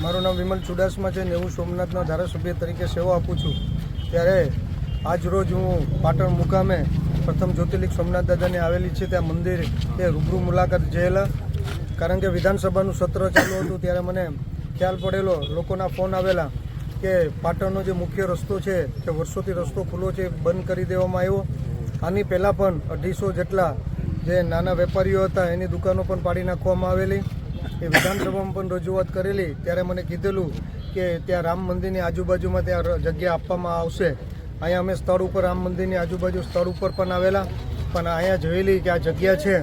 મારું નામ વિમલ ચુડાસમા છે ને હું સોમનાથના ધારાસભ્ય તરીકે સેવા આપું છું. ત્યારે આજ રોજ હું પાટણ મુકામે પ્રથમ જ્યોતિર્લિંગ સોમનાથ દાદાની આવેલી છે, ત્યાં મંદિર એ રૂબરૂ મુલાકાત જયેલા કારણ કે વિધાનસભાનું સત્ર ચાલુ હતું, ત્યારે મને ખ્યાલ પડેલો, લોકોના ફોન આવેલા કે પાટણનો જે મુખ્ય રસ્તો છે તે વર્ષોથી રસ્તો ખુલ્લો છે બંધ કરી દેવામાં આવ્યો. આની પહેલાં પણ અઢીસો જેટલા જે નાના વેપારીઓ હતા, એની દુકાનો પણ પાડી નાખવામાં આવેલી. એ વિધાનસભામાં પણ રજૂઆત કરેલી. ત્યારે મને કીધેલું કે ત્યાં રામ મંદિરની આજુબાજુમાં ત્યાં જગ્યા આપવામાં આવશે. અહીંયા અમે સ્થળ ઉપર રામ મંદિરની આજુબાજુ સ્થળ ઉપર પણ આવેલા. પણ અહીંયા જોયેલી કે આ જગ્યા છે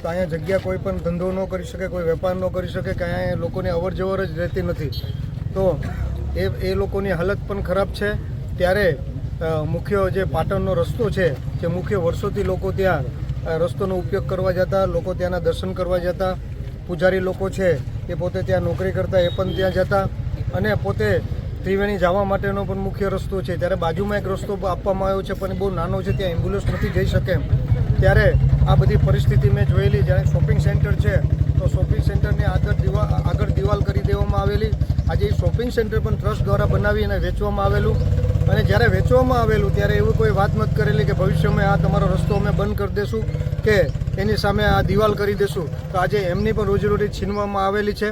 તો અહીંયા જગ્યા કોઈ પણ ધંધો ન કરી શકે, કોઈ વેપાર ન કરી શકે કે અહીંયા લોકોની અવર જવર જ રહેતી નથી. તો એ એ લોકોની હાલત પણ ખરાબ છે. ત્યારે મુખ્ય જે પાટણનો રસ્તો છે, જે મુખ્ય વર્ષોથી લોકો ત્યાં રસ્તોનો ઉપયોગ કરવા જતા, લોકો ત્યાંના દર્શન કરવા જતા, પૂજારી લોકો છે એ પોતે ત્યાં નોકરી કરતા, એ પણ ત્યાં જતા અને પોતે ત્રિવેણી જવા માટેનો પણ મુખ્ય રસ્તો છે. ત્યારે બાજુમાં એક રસ્તો આપવામાં આવ્યો છે, પણ બહુ નાનો છે, ત્યાં એમ્બ્યુલન્સ નથી જઈ શકે ત્યારે આ બધી પરિસ્થિતિ મેં જોયેલી. જ્યારે શોપિંગ સેન્ટર છે, તો શોપિંગ સેન્ટરની આગળ દિવાલ આગળ દિવાલ કરી દેવામાં આવેલી. આજે એ શોપિંગ સેન્ટર પણ ટ્રસ્ટ દ્વારા બનાવી અને વેચવામાં આવેલું. અને જ્યારે વેચવામાં આવેલું, ત્યારે એવું કોઈ વાત મત કરેલી કે ભવિષ્યમાં આ તમારો રસ્તો અમે બંધ કરી દેશું કે એની સામે આ દિવાલ કરી દેશું. તો આજે એમની પણ રોજીરોટી છીનવામાં આવેલી છે.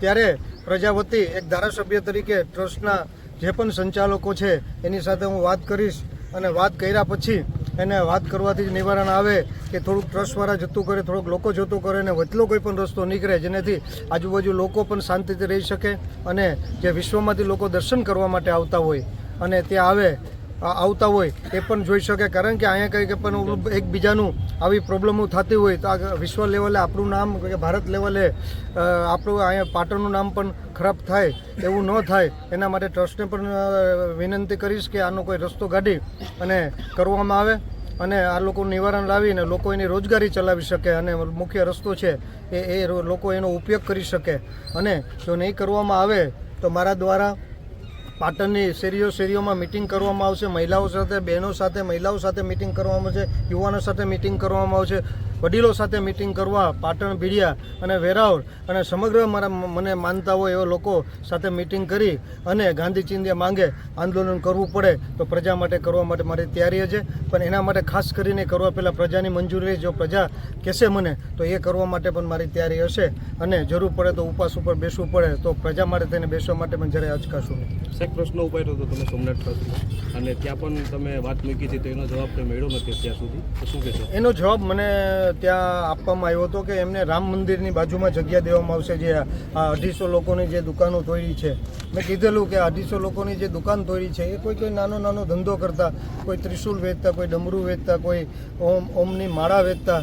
ત્યારે પ્રજા વતી એક ધારાસભ્ય તરીકે ટ્રસ્ટના જે પણ સંચાલકો છે, એની સાથે હું વાત કરીશ. અને વાત કર્યા પછી એને વાત કરવાથી જ નિવારણ આવે કે થોડુંક ટ્રસ્ટવાળા જતું કરે, થોડોક લોકો જતું કરે અને વચલો કોઈ પણ રસ્તો નીકળે જેનાથી આજુબાજુ લોકો પણ શાંતિથી રહી શકે અને જે વિશ્વમાંથી લોકો દર્શન કરવા માટે આવતા હોય અને ત્યાં આવે આવતા હોય એ પણ જોઈ શકે. કારણ કે અહીંયા કંઈ પણ એકબીજાનું આવી પ્રોબ્લેમો થતી હોય તો આ વિશ્વ લેવલે આપણું નામ, કે ભારત લેવલે આપણું અહીંયા પાટણનું નામ પણ ખરાબ થાય, એવું ન થાય, એના માટે ટ્રસ્ટને પણ વિનંતી કરીશ કે આનો કોઈ રસ્તો કાઢી અને કરવામાં આવે અને આ લોકોનું નિવારણ લાવીને લોકો એની રોજગારી ચલાવી શકે અને મુખ્ય રસ્તો છે એ એ લોકો એનો ઉપયોગ કરી શકે. અને જો નહીં કરવામાં આવે તો મારા દ્વારા પાટણની શેરીઓ શેરીઓમાં મિટિંગ કરવામાં આવશે. મહિલાઓ સાથે, બહેનો સાથે, મહિલાઓ સાથે મિટિંગ કરવામાં આવશે. યુવાનો સાથે મિટિંગ કરવામાં આવશે. વડીલો સાથે મિટિંગ કરવા પાટણ ભીડિયા અને વેરાવળ અને સમગ્ર મારા મને માનતા હોય એવા લોકો સાથે મિટિંગ કરી અને ગાંધી ચિંધ્યા માંગે આંદોલન કરવું પડે તો પ્રજા માટે કરવા માટે મારી તૈયારી છે. પણ એના માટે ખાસ કરીને કરવા પહેલાં પ્રજાની મંજૂરી જો પ્રજા કહેશે મને, તો એ કરવા માટે પણ મારી તૈયારી હશે. અને જરૂર પડે તો ઉપવાસ ઉપર બેસવું પડે. તો પ્રજા માટે તેને બેસવા માટે પણ જ્યારે અચકાશું નહીં. સાહેબ પ્રશ્ન ઉપાડ્યો હતો તમે સોમનાથ ટ્રસ્ટમાં અને ત્યાં પણ તમે વાત મૂકી હતી, તો એનો જવાબ તમે મેળવ્યો નથી અત્યાર સુધી. તો શું કહેશો? એનો જવાબ મને ત્યાં આપવામાં આવ્યો હતો કે એમને રામ મંદિરની બાજુમાં જગ્યા દેવામાં આવશે, જે, આ, અઢીસો લોકોની જે દુકાનો તોડી છે. મેં કીધેલું કે અઢીસો લોકોની જે દુકાન તોડી છે, એ કોઈ કોઈ નાનો નાનો ધંધો કરતા, કોઈ ત્રિશુલ વેચતા, કોઈ ડમરું વેચતા, કોઈ ઓમ, ઓમની માળા વેચતા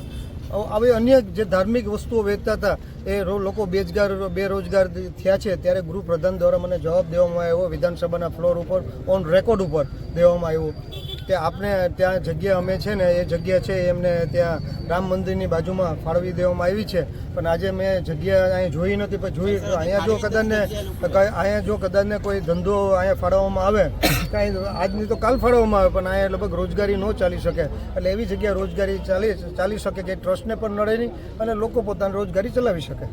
આવ- અન્ય જે ધાર્મિક વસ્તુઓ વેચતા હતા, એ લોકો બેજગાર, બેરોજગાર થયા છે, ત્યારે ગૃહપ્રધાન દ્વારા મને જવાબ દેવામાં આવ્યો, વિધાનસભાના ફ્લોર ઉપર, ઓન રેકોર્ડ ઉપર દેવામાં આવ્યો. કે આપણે ત્યાં જગ્યા અમે છે ને એ જગ્યા છે એમને ત્યાં રામ મંદિરની બાજુમાં ફાળવી દેવામાં આવી છે. પણ આજે મેં જગ્યા અહીંયા જોઈ નથી, પણ જોઈ અહીંયા જો કદાચને અહીંયા જો કદાચને કોઈ ધંધો અહીંયા ફાળવવામાં આવે, કાંઈ આજની તો કાલ ફાળવવામાં આવે, પણ અહીંયા લગભગ રોજગારી ન ચાલી શકે. એટલે એવી જગ્યા રોજગારી ચાલી ચાલી શકે કે ટ્રસ્ટને પણ નડે નહીં અને લોકો પોતાની રોજગારી ચલાવી શકે.